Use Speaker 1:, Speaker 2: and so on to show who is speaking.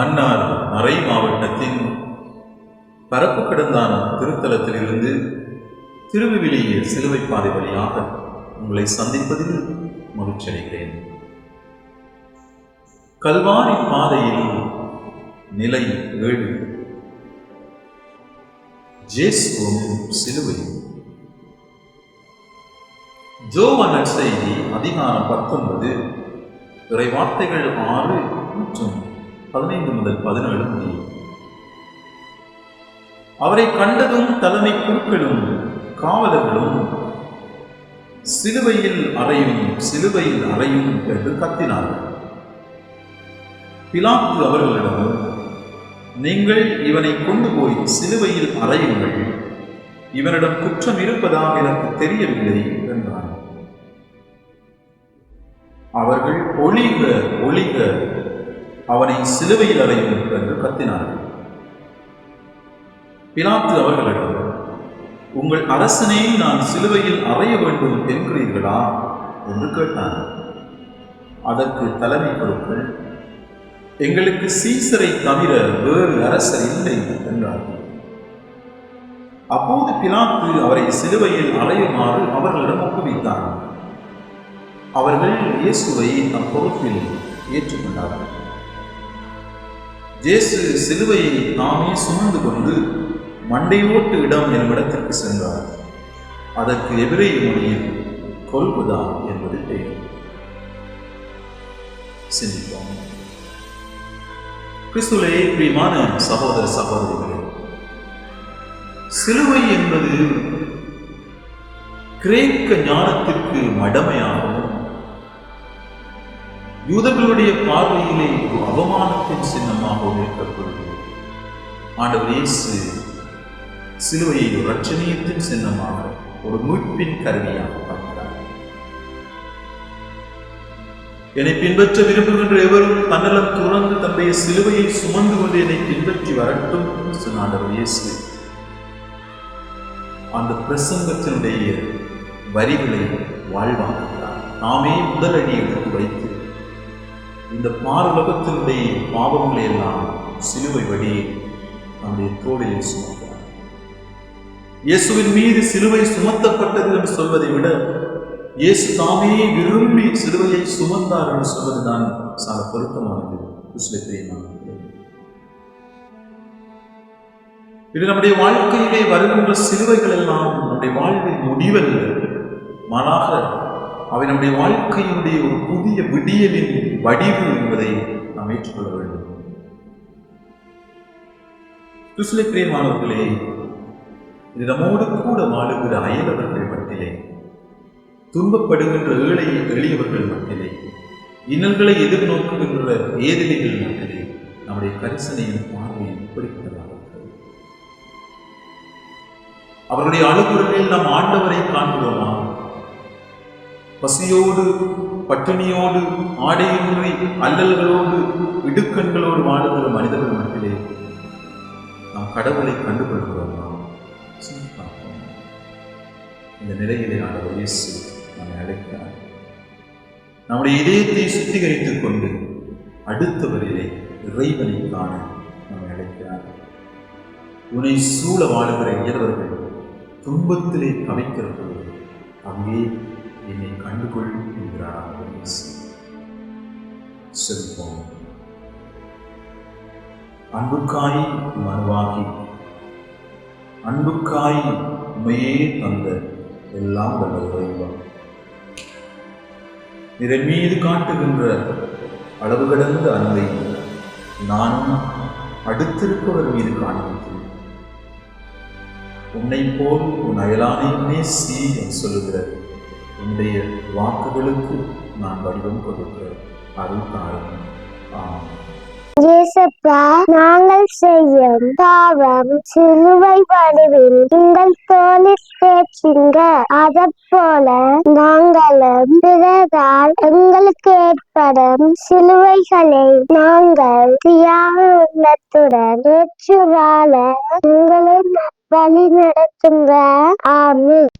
Speaker 1: மன்னார் மறை மாவட்டத்தின் பரப்பு கடந்தான திருத்தலத்திலிருந்து திருவிவிலிய சிலுவை பாதை வழியாக உங்களை சந்திப்பதில் மகிழ்ச்சியடைகிறேன் கல்வாரி பாதையில் நிலை ஏழு. ஜேசுவும் சிலுவையும். ஜோவான் நற்செய்தி அதிகாரம் பத்தொன்பது இறை வார்த்தைகள் ஆறு மற்றும் பதினைந்து முதல் பதினேழு முடியும் அவரை கண்டதும் தலைமை குழுக்களும் காவலர்களும் சிலுவையில் அறையும் சிலுவையில் அறையும் என்று கத்தினார்கள். பிலாத்து அவர்களிடம் நீங்கள் இவனை கொண்டு போய் சிலுவையில் அறையுங்கள். இவனிடம் குற்றம் இருப்பதாக எனக்கு தெரியவில்லை என்றார் அவர்கள் ஒளிக ஒளிக அவனை சிலுவையில் அறையும் என்று கத்தினார்கள். பிலாத்து அவர்களிடம் உங்கள் அரசனை நான் சிலுவையில் அறைய வேண்டும் என்கிறீர்களா? என்று கேட்டான் அதற்கு தலைமை பொருட்கள் எங்களுக்கு சீசரை தவிர வேறு அரசர் இல்லை என்றார்கள் அப்போது பிலாத்து அவரை சிலுவையில் அறையுமாறு அவர்களிடம் ஒப்புவித்தார் அவர்கள் இயேசுவை தம் பொறுப்பில் ஏற்றுக்கொண்டார்கள். இயேசு சிலுவையை தாமே சுமந்து கொண்டு மண்டையோட்டு இடம் என்னிடத்திற்கு சென்றார். அதற்கு எதிரே மொழியில் கொல்குதா என்பது பெயர். சிந்திப்போம். கிறிஸ்துவே பிரியமான சகோதர சகோதரிகளே சிலுவை என்பது கிரேக்க ஞானத்திற்கு மடமையாகவும் யூதர்களுடைய பார்வையிலே ஒரு அவமானத்தின் சின்னமாக இருக்கப்படுகிறது ஆண்டவர் இயேசு சிலுவையை ஒரு ரட்சணியத்தின் சின்னமாக ஒரு மீட்பின் கருவியாக பார்க்கிறார். என்னை பின்பற்ற விரும்புகின்ற எவரும் தன்னலம் துறந்து தன்னுடைய சிலுவையை சுமந்து கொண்டு என்னை பின்பற்றி வரட்டும் சொன்ன ஆண்டவர் இயேசு அந்த பிரசங்கத்தினுடைய வரிகளை வாழ்வாக்குகிறார். நாமே முதலடி எடுத்து வைத்து இந்த பாரலோகத்தினுடைய பாவங்களை எல்லாம் சிலுவை வழி நம்முடைய தோளிலே சுமக்கிறார். இயேசுவின் மீது சிலுவை சுமத்தப்பட்டது என்று சொல்வதை விட இயேசு தாமே விரும்பி சிலுவையை சுமந்தார் என்று சொல்வதுதான் சால பொருத்தமானது. கிறிஸ்துவ இது நம்முடைய வாழ்க்கையிலே வருகின்ற சிலுவைகள் எல்லாம் நம்முடைய வாழ்வின் முடிவல்ல. மாறாக அவை நம்முடைய வாழ்க்கையினுடைய ஒரு புதிய விடியலின் வடிவு என்பதை நாம் ஏற்றுக்கொள்ள வேண்டும். கிறிஸ்துவ பிரியமானவர்களே இது நம்மோடு கூட வாழுகிற அயலவர்கள் மட்டிலே துன்பப்படுகின்ற ஏழை எளியவர்கள் மட்டிலே இன்னல்களை எதிர்நோக்குகின்ற ஏதிலிகள் மட்டிலே நம்முடைய கரிசனையும் பார்வையும் இப்படிப்பட்டதாக அவருடைய அழுகுறலில் நாம் ஆண்டவரை காண்கிறோமா? பசியோடு பட்டினியோடு ஆடையின்றி அல்லல்களோடு இடுக்கண்களோடு வாழுகிற மனிதர்கள் மட்டிலே நாம் கடவுளை கண்டுகொள்கிறோமா? இந்த நிலையிலே ஆண்டவர் இயேசு நம்மை அழைக்கிறார். நம்முடைய இதயத்தை சுத்திகரித்துக் கொண்டு அடுத்தவரிலே இறைவனை காண நம்மை அழைக்கிறார். உனை சூழ வாழுகிற இயல்வர்கள் துன்பத்திலே கவிக்கிற பொழுது அங்கே என்னை கண்டுகொள் என்கிறார் ஆண்டவர் செல்வோம் அன்புக்காய் மனுவாகி அன்புக்காய் உண்மையே தந்த எல்லாம் வல்ல இறைவா இதன் மீது காட்டுகின்ற அளவு கடந்த அன்பை நானும் அடுத்திருப்பவர் மீது காண்பித்தேன். உன்னை போல் உன் அயலானையுமே சி என்று சொல்லுகிற என்னுடைய வாக்குகளுக்கு நான் வடிவம் கொடுக்க அருள் தாரும்
Speaker 2: இயேசப்பா நாங்கள் செய்யும் பாவம் சிலுவை வடிவில் உங்கள் தோளில் தேற்றுங்க அதை போல நாங்களும் பிறரால் எங்களுக்கு ஏற்படும் சிலுவைகளை நாங்கள் தியாக உள்ளத்துடன் ஏற்று வாழ உங்களை வழி நடத்துங்க ஆமென்.